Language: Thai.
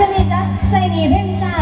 ชนีจัดใส่นีเพลงซ่า